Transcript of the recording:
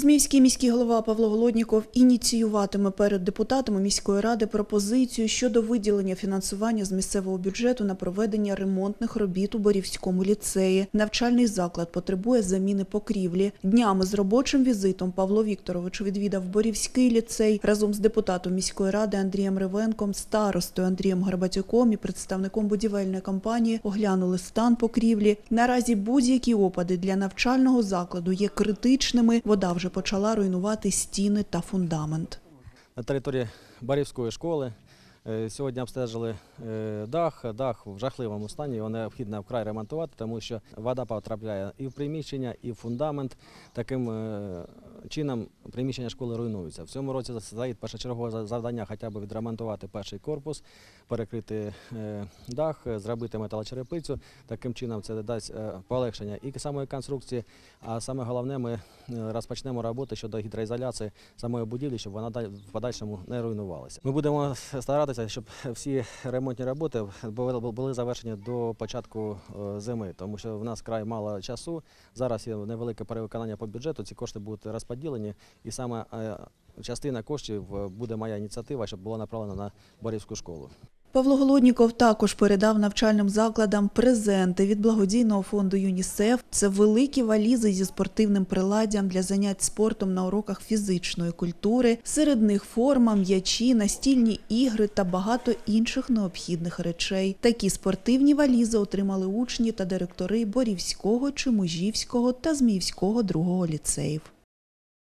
Зміївський міський голова Павло Голодніков ініціюватиме перед депутатами міської ради пропозицію щодо виділення фінансування з місцевого бюджету на проведення ремонтних робіт у Борівському ліцеї. Навчальний заклад потребує заміни покрівлі. Днями з робочим візитом Павло Вікторович відвідав Борівський ліцей разом з депутатом міської ради Андрієм Ревенком, старостою Андрієм Гарбатюком і представником будівельної компанії оглянули стан покрівлі. Наразі будь-які опади для навчального закладу є критичними. Вода вже почала руйнувати стіни та фундамент. на території Барівської школи. Е, Сьогодні обстежили е, дах. Дах в жахливому стані. Його необхідно вкрай ремонтувати, тому що вода потрапляє і в приміщення, і в фундамент. Таким е, чином приміщення школи руйнуються. В цьому році стоїть першочергове завдання хоча б відремонтувати перший корпус, перекрити е, дах, е, зробити металочерепицю. Таким чином це дасть е, полегшення і самої конструкції. А саме головне, ми розпочнемо роботи щодо гідроізоляції самої будівлі, щоб вона в подальшому не руйнувалася. Ми будемо старатися, щоб всі ремонтні роботи були, завершені до початку зими, тому що в нас край мало часу. Зараз є невелике перевиконання по бюджету. Ці кошти будуть розподілені, і саме е, частина коштів е, буде моя ініціатива, щоб була направлена на Борівську школу. Павло Голодніков також передав навчальним закладам презенти від благодійного фонду ЮНІСЕФ. Це великі валізи зі спортивним приладдям для занять спортом на уроках фізичної культури. Серед них форма, м'ячі, настільні ігри та багато інших необхідних речей. Такі спортивні валізи отримали учні та директори Борівського, Чимужівського та Зміївського другого ліцеїв.